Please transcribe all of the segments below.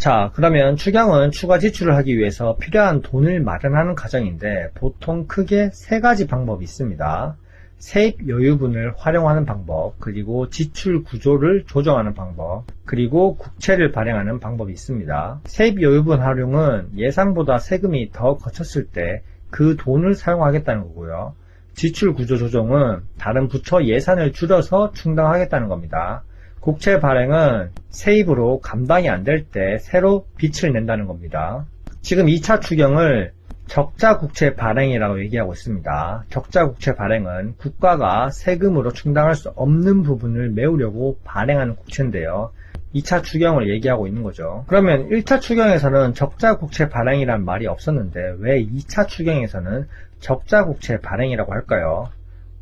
자, 그러면 추경은 추가 지출을 하기 위해서 필요한 돈을 마련하는 과정인데 보통 크게 세 가지 방법이 있습니다. 세입 여유분을 활용하는 방법, 그리고 지출 구조를 조정하는 방법, 그리고 국채를 발행하는 방법이 있습니다. 세입 여유분 활용은 예상보다 세금이 더 거쳤을 때 그 돈을 사용하겠다는 거고요. 지출 구조 조정은 다른 부처 예산을 줄여서 충당하겠다는 겁니다. 국채 발행은 세입으로 감당이 안 될 때 새로 빚을 낸다는 겁니다. 지금 2차 추경을 적자 국채 발행이라고 얘기하고 있습니다. 적자 국채 발행은 국가가 세금으로 충당할 수 없는 부분을 메우려고 발행하는 국채인데요. 2차 추경을 얘기하고 있는 거죠. 그러면 1차 추경에서는 적자 국채 발행이란 말이 없었는데 왜 2차 추경에서는 적자 국채 발행이라고 할까요?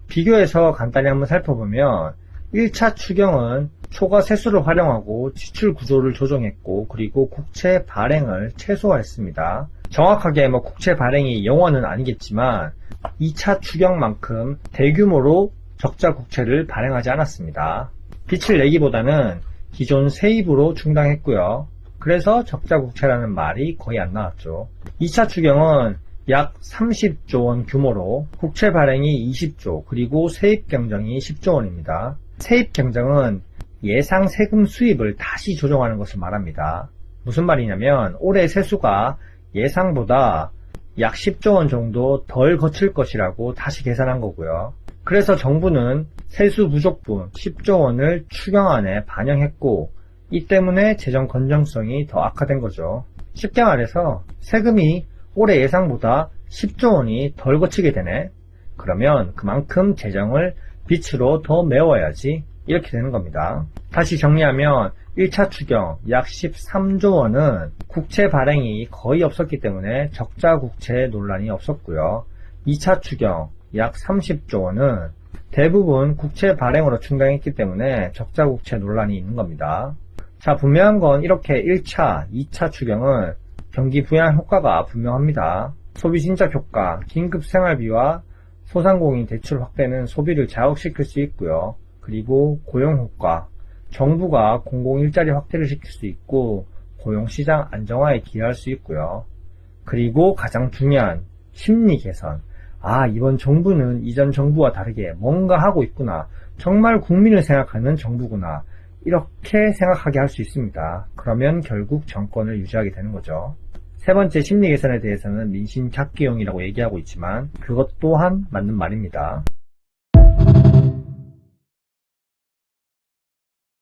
비교해서 간단히 한번 살펴보면 1차 추경은 초과 세수를 활용하고 지출 구조를 조정했고 그리고 국채 발행을 최소화했습니다. 정확하게 뭐 국채 발행이 영원은 아니겠지만 2차 추경만큼 대규모로 적자 국채를 발행하지 않았습니다. 빚을 내기보다는 기존 세입으로 충당했고요. 그래서 적자 국채라는 말이 거의 안 나왔죠. 2차 추경은 약 30조 원 규모로 국채 발행이 20조 그리고 세입 경정이 10조 원입니다. 세입 경정은 예상 세금 수입을 다시 조정하는 것을 말합니다. 무슨 말이냐면 올해 세수가 예상보다 약 10조 원 정도 덜 거칠 것이라고 다시 계산한 거고요. 그래서 정부는 세수 부족분 10조 원을 추경안에 반영했고 이 때문에 재정 건전성이 더 악화된 거죠. 쉽게 말해서 세금이 올해 예상보다 10조 원이 덜 거치게 되네. 그러면 그만큼 재정을 빚으로 더 메워야지 이렇게 되는 겁니다. 다시 정리하면 1차 추경 약 13조 원은 국채 발행이 거의 없었기 때문에 적자 국채 논란이 없었고요. 2차 추경 약 30조 원은 대부분 국채 발행으로 충당했기 때문에 적자 국채 논란이 있는 겁니다. 자, 분명한 건 이렇게 1차, 2차 추경은 경기 부양 효과가 분명합니다. 소비 진작 효과, 긴급 생활비와 소상공인 대출 확대는 소비를 자극시킬 수 있고요. 그리고 고용 효과, 정부가 공공 일자리 확대를 시킬 수 있고 고용시장 안정화에 기여할 수 있고요. 그리고 가장 중요한 심리 개선. 아, 이번 정부는 이전 정부와 다르게 뭔가 하고 있구나. 정말 국민을 생각하는 정부구나. 이렇게 생각하게 할 수 있습니다. 그러면 결국 정권을 유지하게 되는 거죠. 세 번째 심리 개선에 대해서는 민심 찾기용이라고 얘기하고 있지만 그것 또한 맞는 말입니다.